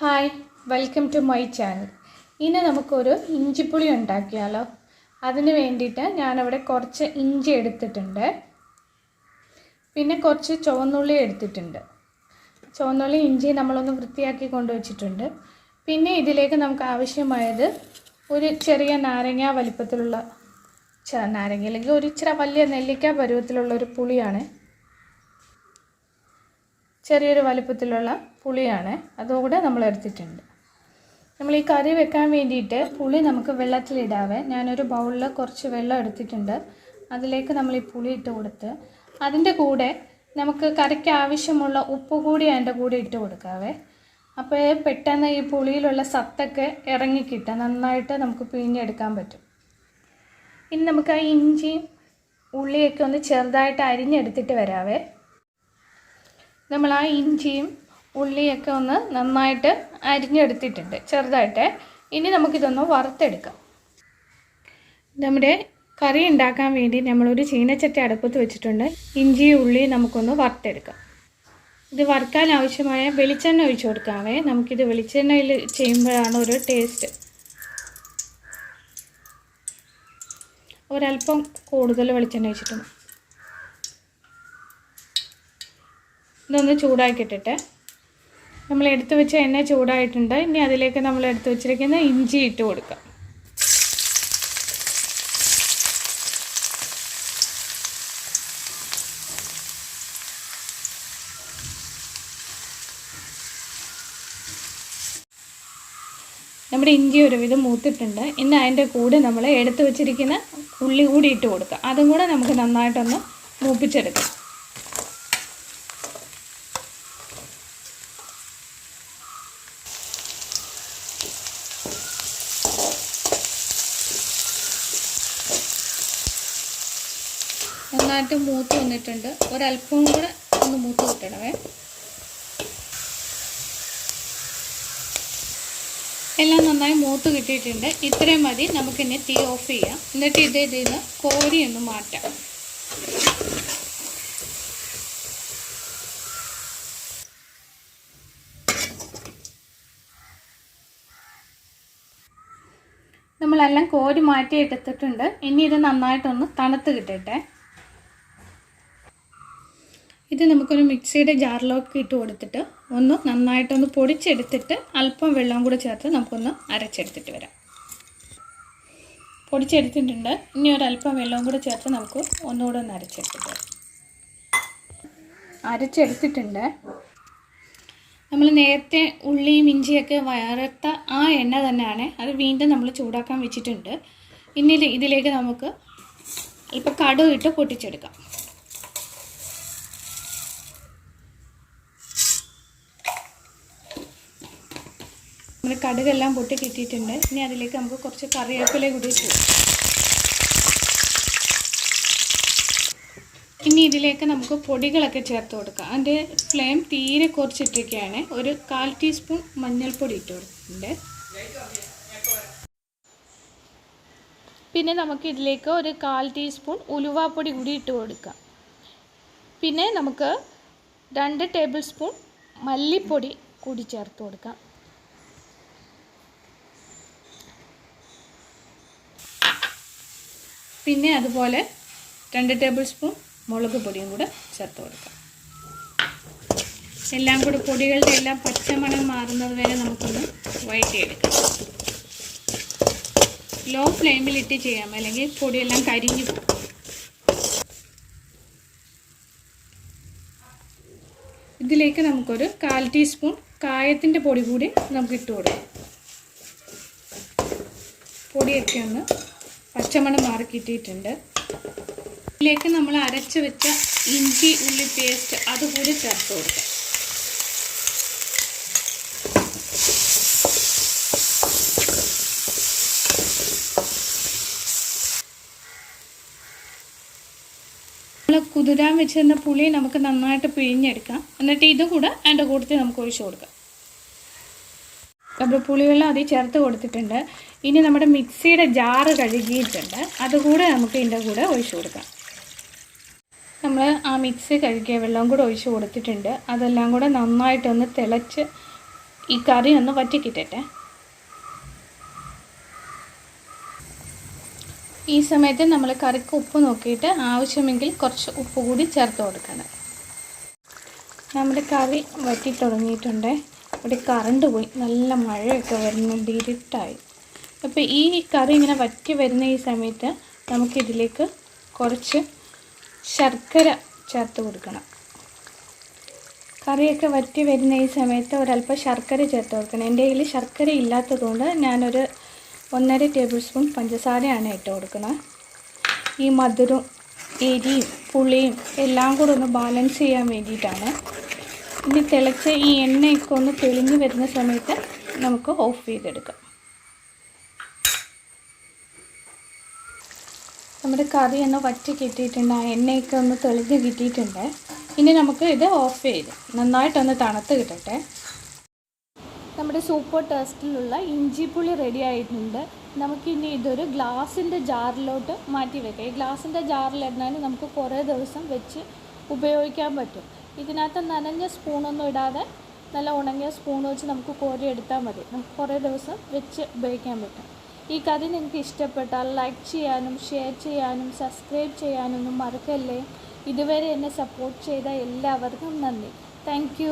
Hi welcome to my channel. ഇനി നമുക്കൊരു ഇഞ്ചിപ്പുളി ഉണ്ടാക്കിയാലോ? അതിന് വേണ്ടിയിട്ട് ഞാനവിടെ കുറച്ച് ഇഞ്ചി എടുത്തിട്ടുണ്ട്. പിന്നെ കുറച്ച് ചുവന്നുള്ളി എടുത്തിട്ടുണ്ട്. ചുവന്നുള്ളി ഇഞ്ചി നമ്മളൊന്ന് വൃത്തിയാക്കി കൊണ്ടുവച്ചിട്ടുണ്ട്. പിന്നെ ഇതിലേക്ക് നമുക്ക് ആവശ്യമായത് ഒരു ചെറിയ നാരങ്ങ വലിപ്പത്തിലുള്ള നാരങ്ങ അല്ലെങ്കിൽ ഒരു ഇച്ചിരി വലിയ നെല്ലിക്ക പരുവത്തിലുള്ള ഒരു പുളിയാണ്. ചെറിയൊരു വലുപ്പത്തിലുള്ള പുളിയാണ്. അതുകൂടെ നമ്മൾ എടുത്തിട്ടുണ്ട്. നമ്മൾ ഈ കറി വെക്കാൻ വേണ്ടിയിട്ട് പുളി നമുക്ക് വെള്ളത്തിലിടാവേ ഞാനൊരു ബൗളിൽ കുറച്ച് വെള്ളം എടുത്തിട്ടുണ്ട്. അതിലേക്ക് നമ്മൾ ഈ പുളി ഇട്ട് കൊടുത്ത് അതിന്റെ കൂടെ നമുക്ക് കറിക്ക് ആവശ്യമുള്ള ഉപ്പ് കൂടി അതിന്റെ കൂടെ ഇട്ട് കൊടുക്കാവേ. അപ്പോൾ പെട്ടെന്ന് ഈ പുളിയിലുള്ള സത്തൊക്കെ ഇറങ്ങിക്കിട്ടുക നന്നായിട്ട് നമുക്ക് പിഴിഞ്ഞെടുക്കാൻ പറ്റും. ഇനി നമുക്ക് ആ ഇഞ്ചിയും ഉള്ളിയൊക്കെ ഒന്ന് ചെറുതായിട്ട് അരിഞ്ഞെടുത്തിട്ട് വരാവേ. നമ്മൾ ആ ഇഞ്ചിയും ഉള്ളിയൊക്കെ ഒന്ന് നന്നായിട്ട് അരിഞ്ഞെടുത്തിട്ടുണ്ട് ചെറുതായിട്ട്. ഇനി നമുക്കിതൊന്ന് വറുത്തെടുക്കാം. നമ്മുടെ കറി ഉണ്ടാക്കാൻ വേണ്ടി നമ്മളൊരു ചീനച്ചട്ടി അടുപ്പത്ത് വെച്ചിട്ടുണ്ട്. ഇഞ്ചി ഉള്ളി നമുക്കൊന്ന് വറുത്തെടുക്കാം. ഇത് വറുക്കാൻ ആവശ്യമായ വെളിച്ചെണ്ണ ഒഴിച്ചു കൊടുക്കാവേ. നമുക്കിത് വെളിച്ചെണ്ണയിൽ ചെയ്യുമ്പോഴാണ് ഒരു ടേസ്റ്റ്. ഒരല്പം കൂടുതൽ വെളിച്ചെണ്ണ ഒഴിച്ചിട്ടുണ്ട് ഇതൊന്ന് ചൂടാക്കിയിട്ടിട്ട് നമ്മൾ എടുത്തു വെച്ച എണ്ണ ചൂടായിട്ടുണ്ട്. ഇനി അതിലേക്ക് നമ്മൾ എടുത്തു വെച്ചിരിക്കുന്ന ഇഞ്ചി ഇട്ട് കൊടുക്കാം. നമ്മുടെ ഇഞ്ചി ഒരുവിധം മൂത്തിട്ടുണ്ട്. ഇനി അതിന്റെ കൂടെ നമ്മൾ എടുത്തു വെച്ചിരിക്കുന്ന ഉള്ളി കൂടി ഇട്ട് കൊടുക്കുക അതും കൂടെ നമുക്ക് നന്നായിട്ടൊന്ന് മൂപ്പിച്ചെടുക്കാം. നന്നായിട്ട് മൂത്ത് വന്നിട്ടുണ്ട്. ഒരല്പം കൂടെ ഒന്ന് മൂത്ത് കിട്ടണമേ. എല്ലാം നന്നായി മൂത്ത് കിട്ടിയിട്ടുണ്ട്. ഇത്രയും മതി. നമുക്കിനി തീ ഓഫ് ചെയ്യാം. എന്നിട്ട് ഇത് ഇതിൽ നിന്ന് കോരി ഒന്ന് മാറ്റാം. നമ്മളെല്ലാം കോരി മാറ്റി എടുത്തിട്ടുണ്ട് ഇനി ഇത് നന്നായിട്ടൊന്ന് തണുത്ത് കിട്ടട്ടെ. ഇത് നമുക്കൊരു മിക്സിയുടെ ജാറിലേക്ക് ഇട്ട് കൊടുത്തിട്ട് ഒന്ന് നന്നായിട്ടൊന്ന് പൊടിച്ചെടുത്തിട്ട് അല്പം വെള്ളം കൂടെ ചേർത്ത് നമുക്കൊന്ന് അരച്ചെടുത്തിട്ട് വരാം. പൊടിച്ചെടുത്തിട്ടുണ്ട്. ഇനി ഒരല്പം വെള്ളവും കൂടെ ചേർത്ത് നമുക്ക് ഒന്നുകൂടെ ഒന്ന് അരച്ചെടുത്തിട്ട് വരാം. അരച്ചെടുത്തിട്ടുണ്ട്. നമ്മൾ നേരത്തെ ഉള്ളിയും ഇഞ്ചിയൊക്കെ വറുത്ത ആ എണ്ണ തന്നെയാണ്. അത് വീണ്ടും നമ്മൾ ചൂടാക്കാൻ വെച്ചിട്ടുണ്ട്. ഇനി ഇതിലേക്ക് നമുക്ക് അല്പം കടുക് ഇട്ട് പൊട്ടിച്ചെടുക്കാം. നമ്മൾ കടുകെല്ലാം പൊട്ടി കിട്ടിയിട്ടുണ്ട്. ഇനി അതിലേക്ക് നമുക്ക് കുറച്ച് കറിവേപ്പില കൂടി ചേർക്കാം ഇനി ഇതിലേക്ക് നമുക്ക് പൊടികളൊക്കെ ചേർത്ത് കൊടുക്കാം. അതിന്റെ ഫ്ലെയിം തീരെ കുറച്ചിട്ടിരിക്കുകയാണ്. ഒരു കാൽ ടീസ്പൂൺ മഞ്ഞൾപ്പൊടി ഇട്ട് കൊടുക്കുന്നുണ്ട് പിന്നെ നമുക്ക് ഇതിലേക്ക് ഒരു കാൽ ടീസ്പൂൺ ഉലുവാപ്പൊടി കൂടി ഇട്ട് കൊടുക്കാം. പിന്നെ നമുക്ക് രണ്ട് ടേബിൾ സ്പൂൺ മല്ലിപ്പൊടി കൂടി ചേർത്ത് കൊടുക്കാം. പിന്നെ അതുപോലെ രണ്ട് ടേബിൾ സ്പൂൺ മുളക് പൊടിയും കൂടെ ചേർത്ത് കൊടുക്കാം. എല്ലാം കൂടി പൊടികളുടെ എല്ലാം പച്ചമണം മാറുന്നത് വരെ നമുക്കൊന്ന് വഴറ്റിയെടുക്കാം ലോ ഫ്ലെയിമിൽ ഇട്ട് ചെയ്യാം. അല്ലെങ്കിൽ പൊടിയെല്ലാം കരിഞ്ഞു പോകും. ഇതിലേക്ക് നമുക്കൊരു കാൽ ടീസ്പൂൺ കായത്തിന്റെ പൊടി കൂടി നമുക്ക് ഇട്ട് കൊടുക്കാം. പൊടിയൊക്കെ ഒന്ന് പച്ചമണം മാറി കിട്ടിയിട്ടുണ്ട്. ഇതിലേക്ക് നമ്മൾ അരച്ച് വെച്ച ഇഞ്ചി ഉള്ളി പേസ്റ്റ് അതുകൂടി ചേർത്ത് കൊടുക്കാം. നമ്മൾ കുതിരാൻ വെച്ചിരുന്ന പുളി നമുക്ക് നന്നായിട്ട് പിഴിഞ്ഞെടുക്കാം. എന്നിട്ട് ഇതും കൂടെ അതിന്റെ കൂട്ടത്തിൽ നമുക്ക് ഒഴിച്ചു കൊടുക്കാം. നമ്മൾ പുളിവെള്ളം അതിൽ ചേർത്ത് കൊടുത്തിട്ടുണ്ട്. ഇനി നമ്മുടെ മിക്സിയുടെ ജാറ് കഴുകിയിട്ടുണ്ട്. അതുകൂടെ നമുക്ക് ഇതിന്റെ കൂടെ ഒഴിച്ചു കൊടുക്കാം. നമ്മൾ ആ മിക്സി കഴുകിയ വെള്ളം കൂടെ ഒഴിച്ച് കൊടുത്തിട്ടുണ്ട്. അതെല്ലാം കൂടെ നന്നായിട്ടൊന്ന് തിളച്ച് ഈ കറി ഒന്ന് വറ്റിക്കിട്ടട്ടെ. ഈ സമയത്ത് നമ്മൾ കറിക്ക് ഉപ്പ് നോക്കിയിട്ട് ആവശ്യമെങ്കിൽ കുറച്ച് ഉപ്പ് കൂടി ചേർത്ത് കൊടുക്കണം. നമ്മുടെ കറി വറ്റി തുടങ്ങിയിട്ടുണ്ട്. ഇവിടെ കറണ്ട് പോയി. നല്ല മഴയൊക്കെ വരുന്നുണ്ട് ഇരുട്ടായി. അപ്പോൾ ഈ കറി ഇങ്ങനെ വറ്റി വരുന്ന ഈ സമയത്ത് നമുക്കിതിലേക്ക് കുറച്ച് ശർക്കര ചേർത്ത് കൊടുക്കണം. കറിയൊക്കെ വറ്റി വരുന്ന ഈ സമയത്ത് ഒരല്പം ശർക്കര ചേർത്ത് കൊടുക്കണം. എന്റെ കയ്യിൽ ശർക്കര ഇല്ലാത്തതുകൊണ്ട് ഞാനൊരു ഒന്നര ടേബിൾ സ്പൂൺ പഞ്ചസാരയാണ് ഇട്ട് കൊടുക്കുന്നത്. ഈ മധുരവും എരിയും പുളിയും എല്ലാം കൂടെ ഒന്ന് ബാലൻസ് ചെയ്യാൻ വേണ്ടിയിട്ടാണ് ഇനി തിളച്ച് ഈ എണ്ണയൊക്കെ ഒന്ന് തെളിഞ്ഞ് വരുന്ന സമയത്ത് നമുക്ക് ഓഫ് ചെയ്തെടുക്കാം. നമ്മുടെ കറി ഒന്ന് വറ്റി കിട്ടിയിട്ടുണ്ട് ആ എണ്ണയൊക്കെ ഒന്ന് തെളിഞ്ഞ് കിട്ടിയിട്ടുണ്ട്. ഇനി നമുക്ക് ഇത് ഓഫ് ചെയ്ത് നന്നായിട്ടൊന്ന് തണുത്ത് കിട്ടട്ടെ. നമ്മുടെ സൂപ്പർ ടേസ്റ്റിലുള്ള ഇഞ്ചിപ്പുളി റെഡി ആയിട്ടുണ്ട്. നമുക്കിനി ഇതൊരു ഗ്ലാസിന്റെ ജാറിലോട്ട് മാറ്റി വെക്കാം. ഈ ഗ്ലാസിന്റെ ജാറിലിരുന്നാൽ നമുക്ക് കുറേ ദിവസം വെച്ച് ഉപയോഗിക്കാൻ പറ്റും. ഇതിനകത്ത് നനഞ്ഞ സ്പൂണൊന്നും ഇടാതെ നല്ല ഉണങ്ങിയ സ്പൂൺ വെച്ച് നമുക്ക് കോരി എടുത്താൽ മതി. നമുക്ക് കുറേ ദിവസം വെച്ച് ഉപയോഗിക്കാൻ പറ്റും. ഈ കറി നിങ്ങൾക്ക് ഇഷ്ടപ്പെട്ടാൽ ലൈക്ക് ചെയ്യാനും ഷെയർ ചെയ്യാനും സബ്സ്ക്രൈബ് ചെയ്യാനൊന്നും മറക്കല്ലേ? ഇതുവരെ എന്നെ സപ്പോർട്ട് ചെയ്ത എല്ലാവർക്കും നന്ദി. താങ്ക്